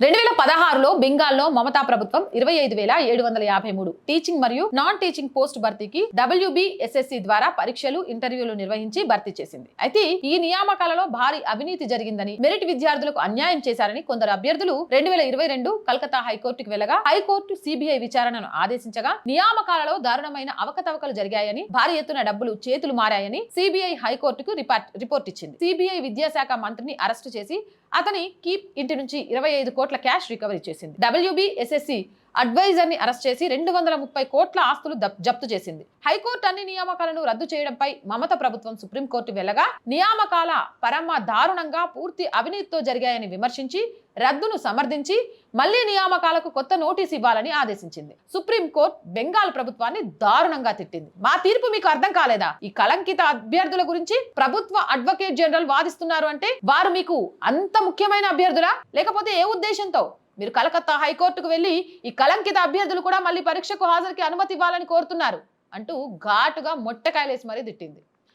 రెండు వేల పదహారులో బెంగాల్లో మమతా ప్రభుత్వం ఇరవై ఐదు వేల ఏడు వందల యాభై మూడు టీచింగ్ మరియు నాన్ టీచింగ్ పోస్ట్ భర్తీకి డబ్ల్యూబీఎస్ఎస్సి ద్వారా పరీక్షలు ఇంటర్వ్యూలు నిర్వహించి భర్తీ చేసింది. అయితే ఈ నియామకాలలో భారీ అవినీతి జరిగిందని మెరిట్ విద్యార్థులకు అన్యాయం చేశారని కొందరు అభ్యర్థులు రెండు వేల ఇరవై రెండు కలకత్తా హైకోర్టుకు వెళ్ళగా హైకోర్టు సిబిఐ విచారణను ఆదేశించగా నియామకాలలో దారుణమైన అవకతవకలు జరిగాయని భారీ ఎత్తున డబ్బులు చేతులు మారాయని సిబిఐ హైకోర్టుకు రిపోర్ట్ ఇచ్చింది. సిబిఐ విద్యాశాఖ మంత్రిని అరెస్టు చేసి అతని కీప్ ఇంటి నుంచి ఇరవై ఐదు కోట్ల క్యాష్ రికవరీ చేసింది. డబ్ల్యూబీఎస్ఎస్సి అడ్వైజర్ని అరెస్ట్ చేసి రెండు వందల ముప్పై కోట్ల ఆస్తులు జప్తు చేసింది. హైకోర్టు అన్ని నియామకాలను రద్దు చేయడంపై మమత ప్రభుత్వం సుప్రీంకోర్టు వెళ్ళగా నియామకాల పరమ దారుణంగా పూర్తి అవినీతితో జరిగాయని విమర్శించి రద్దును సమర్థించి మళ్ళీ నియామకాలకు కొత్త నోటీస్ ఇవ్వాలని ఆదేశించింది. సుప్రీంకోర్టు బెంగాల్ ప్రభుత్వాన్ని దారుణంగా తిట్టింది. మా తీర్పు మీకు అర్థం కాలేదా? ఈ కలంకిత అభ్యర్థుల గురించి ప్రభుత్వ అడ్వకేట్ జనరల్ వాదిస్తున్నారు అంటే వారు మీకు అంత ముఖ్యమైన అభ్యర్థులా? లేకపోతే ఏ ఉద్దేశంతో? మీరు కలకత్తా హైకోర్టుకు వెళ్ళి ఈ కలంకిత అభ్యర్థులు కూడా మళ్ళీ పరీక్షకు హాజరుకి అనుమతి ఇవ్వాలని కోరుతున్నారు అంటూ ఘాటుగా మొట్టకాయలేసి మరీ తిట్టింది.